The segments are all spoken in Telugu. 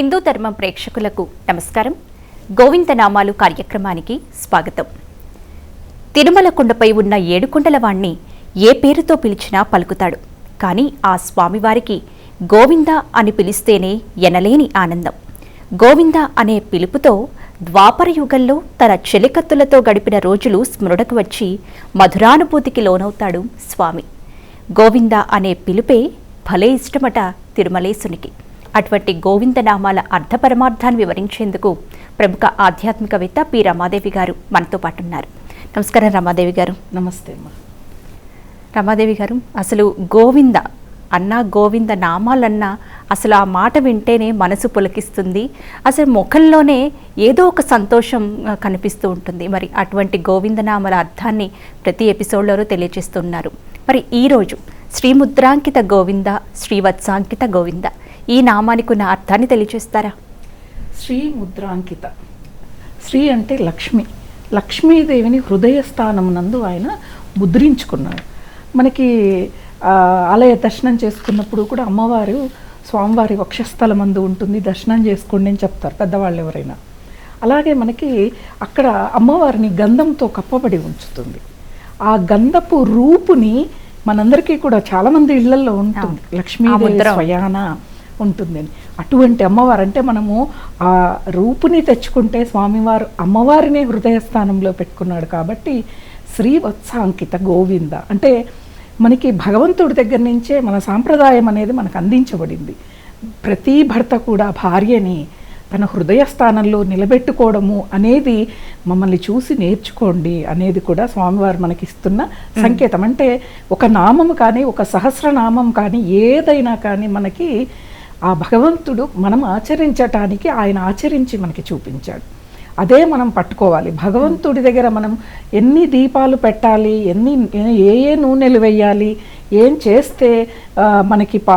హిందూ ధర్మం ప్రేక్షకులకు నమస్కారం. గోవిందనామాలు కార్యక్రమానికి స్వాగతం. తిరుమల కొండపై ఉన్న ఏడుకొండలవాణ్ణి ఏ పేరుతో పిలిచినా పలుకుతాడు. కానీ ఆ స్వామివారికి గోవింద అని పిలిస్తేనే ఎనలేని ఆనందం. గోవింద అనే పిలుపుతో ద్వాపర యుగంలో తన చెలికత్తులతో గడిపిన రోజులు స్మృడకు వచ్చి మధురానుభూతికి లోనవుతాడు స్వామి. గోవింద అనే పిలుపే భలే ఇష్టమట తిరుమలేశునికి. అటువంటి గోవిందనామాల అర్థ పరమార్థాన్ని వివరించేందుకు ప్రముఖ ఆధ్యాత్మికవేత్త పి. రమాదేవి గారు మనతో పాటు ఉన్నారు నమస్కారం రమాదేవి గారు. నమస్తే అమ్మా. రమాదేవి గారు అసలు గోవింద అన్న గోవింద నామాలన్నా అసలు ఆ మాట వింటేనే మనసు పులకిస్తుంది. అసలు ముఖంలోనే ఏదో ఒక సంతోషం కనిపిస్తూ ఉంటుంది. మరి అటువంటి గోవిందనామాల అర్థాన్ని ప్రతి ఎపిసోడ్లోనూ తెలియజేస్తున్నారు. మరి ఈరోజు శ్రీముద్రాంకిత గోవింద శ్రీవత్సాంకిత గోవింద ఈ నామానికి ఉన్న అర్థాన్ని తెలియజేస్తారా శ్రీ ముద్రాంకిత. శ్రీ అంటే లక్ష్మి. లక్ష్మీదేవిని హృదయ స్థానం నందు ఆయన ముద్రించుకున్నాడు. మనకి ఆలయ దర్శనం చేసుకున్నప్పుడు కూడా అమ్మవారు స్వామివారి వక్షస్థలం మందు ఉంటుంది. దర్శనం చేసుకోండి అని చెప్తారు పెద్దవాళ్ళు ఎవరైనా. అలాగే మనకి అక్కడ అమ్మవారిని గంధంతో కప్పబడి ఉంచుతుంది. ఆ గంధపు రూపుని మనందరికీ కూడా చాలా మంది ఇళ్ళలో ఉంటుంది లక్ష్మీదేవి. స్వయాన. ఉంటుందని. అటువంటి అమ్మవారు అంటే మనము ఆ రూపుని తెచ్చుకుంటే స్వామివారు అమ్మవారినే హృదయ స్థానంలో పెట్టుకున్నాడు కాబట్టి శ్రీవత్సాంకిత గోవింద. అంటే మనకి భగవంతుడి దగ్గర నుంచే మన సాంప్రదాయం అనేది మనకు అందించబడింది. ప్రతి భర్త కూడా భార్యని తన హృదయ స్థానంలో నిలబెట్టుకోవడము అనేది మమ్మల్ని చూసి నేర్చుకోండి అనేది కూడా స్వామివారు మనకి ఇస్తున్న సంకేతం. అంటే ఒక నామం కానీ ఒక సహస్రనామం కానీ ఏదైనా కానీ మనకి ఆ భగవంతుడు మనం ఆచరించటానికి ఆయన ఆచరించి మనకి చూపించాడు. అదే మనం పట్టుకోవాలి. భగవంతుడి దగ్గర మనం ఎన్ని దీపాలు పెట్టాలి ఎన్ని ఏ ఏ నూనెలు వేయాలి ఏం చేస్తే మనకి పా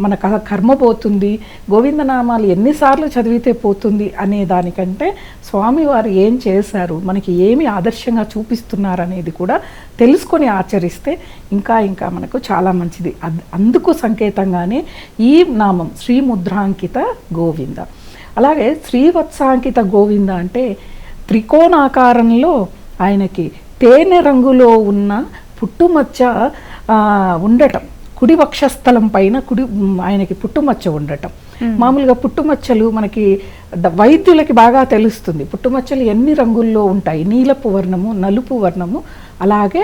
మన క- కర్మ పోతుంది గోవిందనామాలు ఎన్నిసార్లు చదివితే పోతుంది అనే దానికంటే స్వామివారు ఏం చేశారు మనకి ఏమి ఆదర్శంగా చూపిస్తున్నారు అనేది కూడా తెలుసుకొని ఆచరిస్తే ఇంకా ఇంకా మనకు చాలా మంచిది. అందుకు సంకేతంగానే ఈ నామం శ్రీముద్రాంకిత గోవింద. అలాగే శ్రీవత్సాంకిత గోవింద అంటే త్రికోణాకారంలో ఆయనకి తేనె రంగులో ఉన్న పుట్టుమచ్చ ఉండటం. కుడి వక్షస్థలం పైన కుడి ఆయనకి పుట్టుమచ్చ ఉండటం. మామూలుగా పుట్టుమచ్చలు మనకి వైద్యులకి బాగా తెలుస్తుంది. పుట్టుమచ్చలు ఎన్ని రంగుల్లో ఉంటాయి? నీలపు వర్ణము నలుపు వర్ణము అలాగే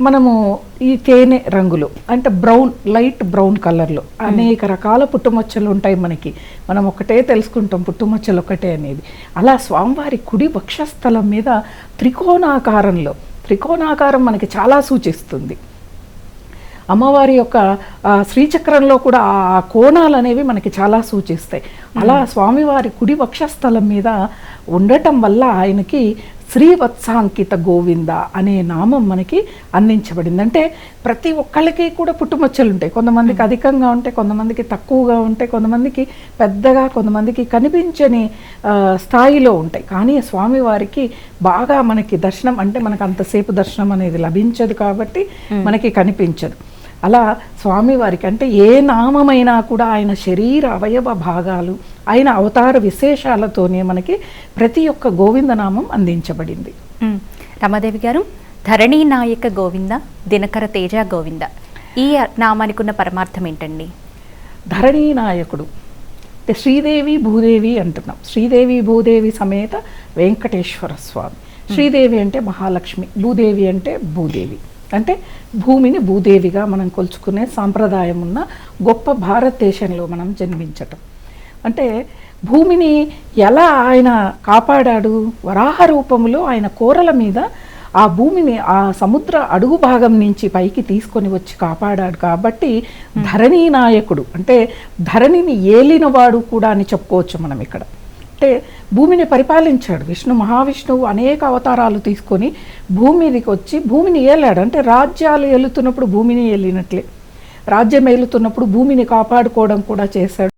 మనము ఈ తేనె రంగులో అంటే బ్రౌన్ లైట్ బ్రౌన్ కలర్లో అనేక రకాల పుట్టుమచ్చలు ఉంటాయి మనకి. మనం ఒకటే తెలుసుకుంటాం పుట్టుమచ్చలు ఒకటే అనేది. అలా స్వామివారి కుడి వక్షస్థలం మీద త్రికోణాకారంలో త్రికోణాకారం మనకి చాలా సూచిస్తుంది. అమ్మవారి యొక్క శ్రీచక్రంలో కూడా ఆ కోణాలు అనేవి మనకి చాలా సూచిస్తాయి. అలా స్వామివారి కుడి వక్షస్థలం మీద ఉండటం వల్ల ఆయనకి శ్రీవత్సాంకిత గోవింద అనే నామం మనకి అందించబడింది. అంటే ప్రతి ఒక్కళ్ళకి కూడా పుట్టుమచ్చలు ఉంటాయి. కొంతమందికి అధికంగా ఉంటాయి కొంతమందికి తక్కువగా ఉంటాయి కొంతమందికి పెద్దగా కొంతమందికి కనిపించని స్థాయిలో ఉంటాయి. కానీ స్వామివారికి బాగా మనకి దర్శనం అంటే మనకు అంతసేపు దర్శనం అనేది లభించదు కాబట్టి మనకి కనిపించదు. అలా స్వామివారికి అంటే ఏ నామమైనా కూడా ఆయన శరీర అవయవ భాగాలు ఆయన అవతార విశేషాలతోనే మనకి ప్రతి ఒక్క గోవిందనామం అందించబడింది. రమాదేవి గారు ధరణీ నాయక గోవింద దినకర తేజ గోవింద. ఈ నామానికి ఉన్న పరమార్థం ఏంటండి? ధరణీ నాయకుడు. అంటే శ్రీదేవి భూదేవి అంటున్నాం. శ్రీదేవి భూదేవి సమేత వెంకటేశ్వర స్వామి. శ్రీదేవి అంటే మహాలక్ష్మి భూదేవి అంటే భూదేవి. అంటే భూమిని భూదేవిగా మనం కొలుచుకునే సాంప్రదాయం ఉన్న గొప్ప భారతదేశంలో మనం జన్మించటం. అంటే భూమిని ఎలా ఆయన కాపాడాడు? వరాహ రూపంలో ఆయన కోరల మీద ఆ భూమిని ఆ సముద్ర అడుగు భాగం నుంచి పైకి తీసుకొని వచ్చి కాపాడాడు. కాబట్టి ధరణీ నాయకుడు అంటే ధరణిని ఏలినవాడు కూడా అని చెప్పుకోవచ్చు మనం ఇక్కడ. అంటే భూమిని పరిపాలించాడు. విష్ణు మహావిష్ణువు అనేక అవతారాలు తీసుకొని భూమి మీదకి వచ్చి భూమిని ఏలాడు. అంటే రాజ్యాలు ఏలుతున్నప్పుడు భూమిని ఏలినట్లే. రాజ్యం ఏలుతున్నప్పుడు భూమిని కాపాడుకోవడం కూడా చేశాడు.